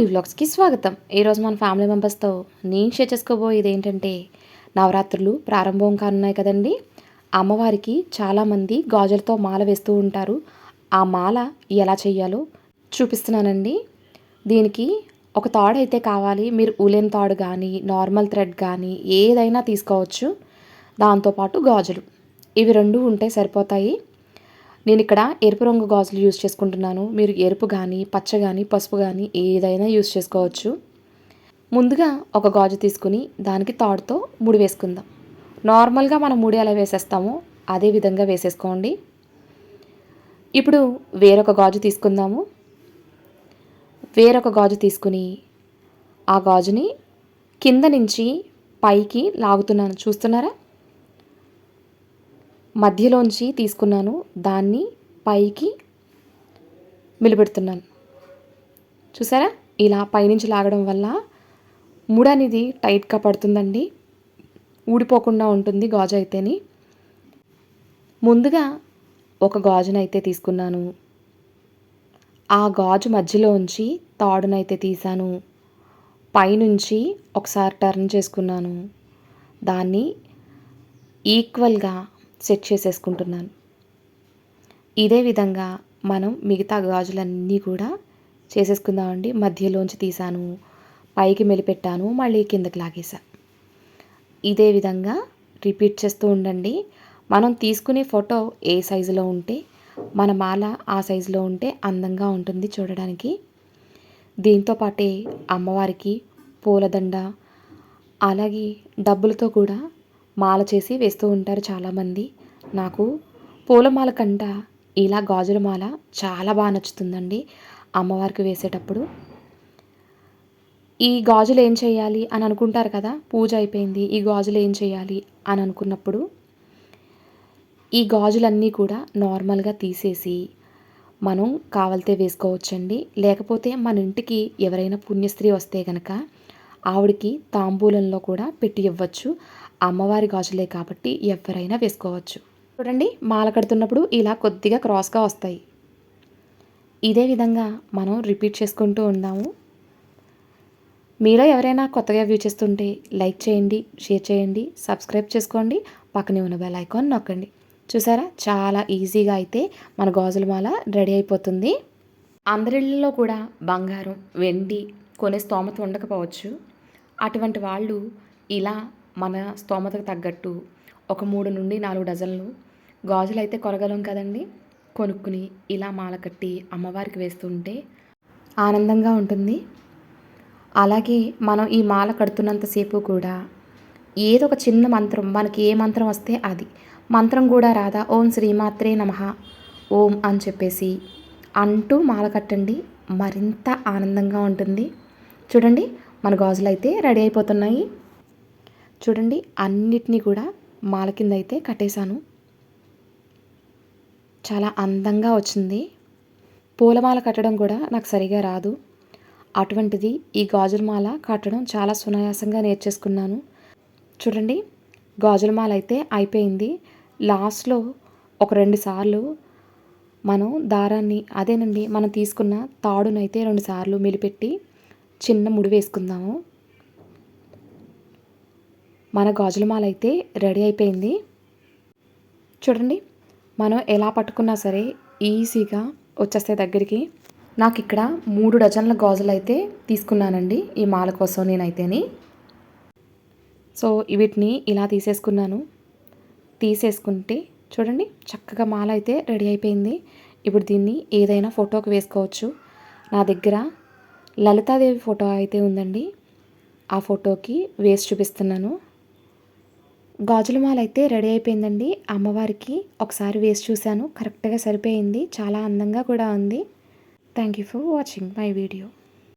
మాలి వ్లాగ్స్కి స్వాగతం. ఈరోజు మన ఫ్యామిలీ మెంబర్స్తో నేను షేర్ చేసుకోబోయేది ఏంటంటే నవరాత్రులు ప్రారంభం కానున్నాయి కదండి. అమ్మవారికి చాలామంది గాజులతో మాల వేస్తూ ఉంటారు. ఆ మాల ఎలా చేయాలో చూపిస్తున్నానండి. దీనికి ఒక తాడు అయితే కావాలి. మీరు ఉలెన్ తాడు కానీ నార్మల్ థ్రెడ్ కానీ ఏదైనా తీసుకోవచ్చు. దాంతోపాటు గాజులు. ఇవి రెండు ఉంటే సరిపోతాయి. నేను ఇక్కడ ఎరుపు రంగు గాజులు యూజ్ చేసుకుంటున్నాను. మీరు ఎరుపు కానీ పచ్చ కానీ పసుపు కానీ ఏదైనా యూజ్ చేసుకోవచ్చు. ముందుగా ఒక గాజు తీసుకుని దానికి తాడుతో ముడి వేసుకుందాం. నార్మల్గా మనం ముడి ఎలా వేసేస్తామో అదే విధంగా వేసేసుకోండి. ఇప్పుడు వేరొక గాజు తీసుకుందాము. వేరొక గాజు తీసుకుని ఆ గాజుని కింద నుంచి పైకి లాగుతున్నాను. చూస్తున్నారా? మధ్యలోంచి తీసుకున్నాను. దాన్ని పైకి నిలబెడుతున్నాను చూసారా? ఇలా పైనుంచి లాగడం వల్ల ముడ అనేది టైట్గా పడుతుందండి. ఊడిపోకుండా ఉంటుంది గాజు అయితేని. ముందుగా ఒక గాజునైతే తీసుకున్నాను. ఆ గాజు మధ్యలో ఉంచి తాడునైతే తీశాను. పైనుంచి ఒకసారి టర్న్ చేసుకున్నాను. దాన్ని ఈక్వల్గా సెట్ చేసేసుకుంటున్నాను. ఇదే విధంగా మనం మిగతా గాజులన్నీ కూడా చేసేసుకుందామండి. మధ్యలోంచి తీసాను పైకి మెలిపెట్టాను మళ్ళీ కిందకి లాగేసా ఇదే విధంగా రిపీట్ చేస్తూ ఉండండి. మనం తీసుకునే ఫోటో ఏ సైజులో ఉంటే మన మాల ఆ సైజులో ఉంటే అందంగా ఉంటుంది చూడడానికి. దీంతో పాటే అమ్మవారికి పూలదండ అలాగే డబ్బులతో కూడా మాల చేసి వేస్తూ ఉంటారు చాలామంది. నాకు పూలమాల కంట ఇలా గాజుల మాల చాలా బాగా నచ్చుతుందండి. అమ్మవారికి వేసేటప్పుడు. ఈ గాజులు ఏం చేయాలి అని అనుకుంటారు కదా పూజ అయిపోయింది ఈ గాజులు ఏం చేయాలి అని అనుకున్నప్పుడు ఈ గాజులన్నీ కూడా నార్మల్గా తీసేసి మనం కావలితే వేసుకోవచ్చండి. లేకపోతే మన ఇంటికి ఎవరైనా పుణ్యస్త్రీ వస్తే కనుక ఆవిడకి తాంబూలంలో కూడా పెట్టి ఇవ్వచ్చు. అమ్మవారి గాజులే కాబట్టి ఎవరైనా వేసుకోవచ్చు. చూడండి మాల కడుతున్నప్పుడు ఇలా కొద్దిగా క్రాస్గా వస్తాయి. ఇదే విధంగా మనం రిపీట్ చేసుకుంటూ ఉందాము. మీలో ఎవరైనా కొత్తగా వ్యూ చేస్తుంటే లైక్ చేయండి షేర్ చేయండి సబ్స్క్రైబ్ చేసుకోండి పక్కనే ఉన్న బెల్ ఐకాన్ నొక్కండి. చూసారా? చాలా ఈజీగా అయితే మన గాజుల మాల రెడీ అయిపోతుంది. అందరిళ్ళలో కూడా బంగారం వెండి కొనే స్తోమత ఉండకపోవచ్చు. అటువంటి వాళ్ళు ఇలా మన స్తోమతకు తగ్గట్టు ఒక మూడు నుండి నాలుగు డజన్లు గాజులు అయితే కొనగలం కదండి. కొనుక్కుని ఇలా మాల కట్టి అమ్మవారికి వేస్తుంటే ఆనందంగా ఉంటుంది. అలాగే మనం ఈ మాల కడుతున్నంతసేపు కూడా ఏదో ఒక చిన్న మంత్రం మనకి ఏ మంత్రం వస్తే అది. మంత్రం కూడా రాదా? ఓం శ్రీమాత్రే నమ ఓం అని చెప్పేసి అంటూ మాల కట్టండి. మరింత ఆనందంగా ఉంటుంది. చూడండి మన గాజులు అయితే రెడీ అయిపోతున్నాయి. చూడండి అన్నిటినీ కూడా మాల కింద అయితే కట్టేశాను. చాలా అందంగా వచ్చింది. పూలమాల కట్టడం కూడా నాకు సరిగా రాదు. అటువంటిది ఈ గాజుల మాల కట్టడం చాలా సునాయాసంగా నేర్చేసుకున్నాను. చూడండి గాజుల మాల అయితే అయిపోయింది. లాస్ట్లో ఒక రెండు సార్లు మనం దారాన్ని అదేనండి మనం తీసుకున్న తాడునైతే రెండు సార్లు మిలిపెట్టి చిన్న ముడి వేసుకుందాము. మన గాజుల మాల అయితే రెడీ అయిపోయింది. చూడండి మనం ఎలా పట్టుకున్నా సరే ఈజీగా వచ్చేస్తే దగ్గరికి. నాకు ఇక్కడ మూడు డజన్ల గాజులు అయితే తీసుకున్నానండి ఈ మాల కోసం నేనైతేని. సో వీటిని ఇలా తీసేసుకున్నాను. తీసేసుకుంటే చూడండి చక్కగా మాల అయితే రెడీ అయిపోయింది. ఇప్పుడు దీన్ని ఏదైనా ఫోటోకి వేసుకోవచ్చు. నా దగ్గర లలితాదేవి ఫోటో అయితే ఉందండి. ఆ ఫోటోకి వేసి చూపిస్తున్నాను. గాజుల మాల అయితే రెడీ అయిపోయిందండి. అమ్మవారికి ఒకసారి వేసి చూశాను. కరెక్ట్గా సరిపోయింది. చాలా అందంగా కూడా ఉంది. Thank you for watching my video